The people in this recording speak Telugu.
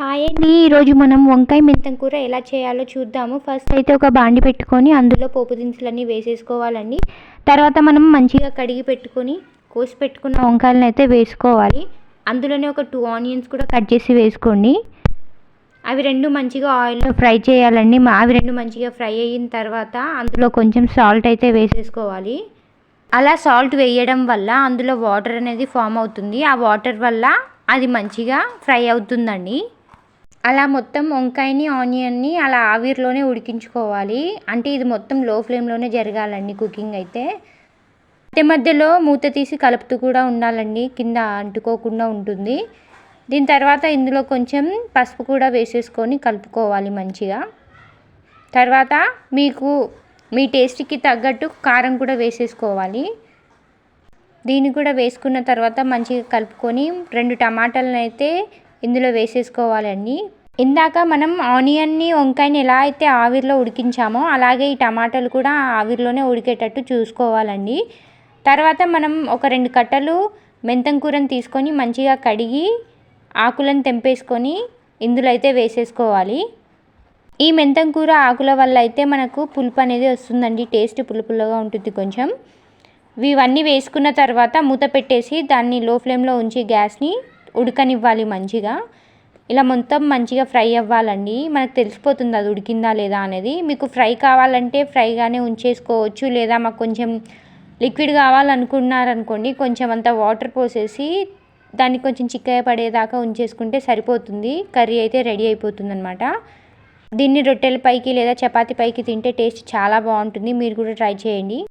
హాయ్ అండి. ఈరోజు మనం వంకాయ మెంతం కూర ఎలా చేయాలో చూద్దాము. ఫస్ట్ అయితే ఒక బాండి పెట్టుకొని అందులో పోపు దినుసులన్నీ వేసేసుకోవాలండి. తర్వాత మనం మంచిగా కడిగి పెట్టుకొని కోసి పెట్టుకున్న వంకాయలను అయితే వేసుకోవాలి. అందులోనే ఒక టూ ఆనియన్స్ కూడా కట్ చేసి వేసుకోండి. అవి రెండు మంచిగా ఆయిల్లో ఫ్రై చేయాలండి. మా- అవి రెండు మంచిగా ఫ్రై అయిన తర్వాత అందులో కొంచెం సాల్ట్ అయితే వేసేసుకోవాలి. అలా సాల్ట్ వేయడం వల్ల అందులో వాటర్ అనేది ఫామ్ అవుతుంది. ఆ వాటర్ వల్ల అది మంచిగా ఫ్రై అవుతుందండి. అలా మొత్తం వంకాయని ఆనియన్ని అలా ఆవిరిలోనే ఉడికించుకోవాలి. అంటే ఇది మొత్తం లో ఫ్లేమ్లోనే జరగాలండి కుకింగ్ అయితే. మధ్య మధ్యలో మూత తీసి కలుపుతూ కూడా ఉండాలండి. కింద అంటుకోకుండా ఉంటుంది. దీని తర్వాత ఇందులో కొంచెం పసుపు కూడా వేసేసుకొని కలుపుకోవాలి మంచిగా. తర్వాత మీకు మీ టేస్ట్కి తగ్గట్టు కారం కూడా వేసేసుకోవాలి. దీన్ని కూడా వేసుకున్న తర్వాత మంచిగా కలుపుకొని రెండు టమాటాలను అయితే ఇందులో వేసేసుకోవాలండి. ఇందాక మనం ఆనియన్ని వంకాయని ఎలా అయితే ఆవిరిలో ఉడికించామో అలాగే ఈ టమాటాలు కూడా ఆవిరిలోనే ఉడికేటట్టు చూసుకోవాలండి. తర్వాత మనం ఒక రెండు కట్టలు మెంతం కూరని తీసుకొని మంచిగా కడిగి ఆకులను తెంపేసుకొని ఇందులో అయితే వేసేసుకోవాలి. ఈ మెంతం కూర ఆకుల వల్ల అయితే మనకు పులుపు అనేది వస్తుందండి. టేస్ట్ పులుపులుగా ఉంటుంది కొంచెం. ఇవన్నీ వేసుకున్న తర్వాత మూత పెట్టేసి దాన్ని లో ఫ్లేమ్లో ఉంచి గ్యాస్ని ఉడకనివ్వాలి మంచిగా. ఇలా మొత్తం మంచిగా ఫ్రై అవ్వాలండి. మనకు తెలిసిపోతుంది అది ఉడికిందా లేదా అనేది. మీకు ఫ్రై కావాలంటే ఫ్రైగానే ఉంచేసుకోవచ్చు. లేదా మాకు కొంచెం లిక్విడ్ కావాలనుకున్నారనుకోండి కొంచెం అంత వాటర్ పోసేసి దాన్ని కొంచెం చిక్కగా పడేదాకా ఉంచేసుకుంటే సరిపోతుంది. కర్రీ అయితే రెడీ అయిపోతుంది అనమాట దీన్ని రొట్టెల పైకి లేదా చపాతీ పైకి తింటే టేస్ట్ చాలా బాగుంటుంది. మీరు కూడా ట్రై చేయండి.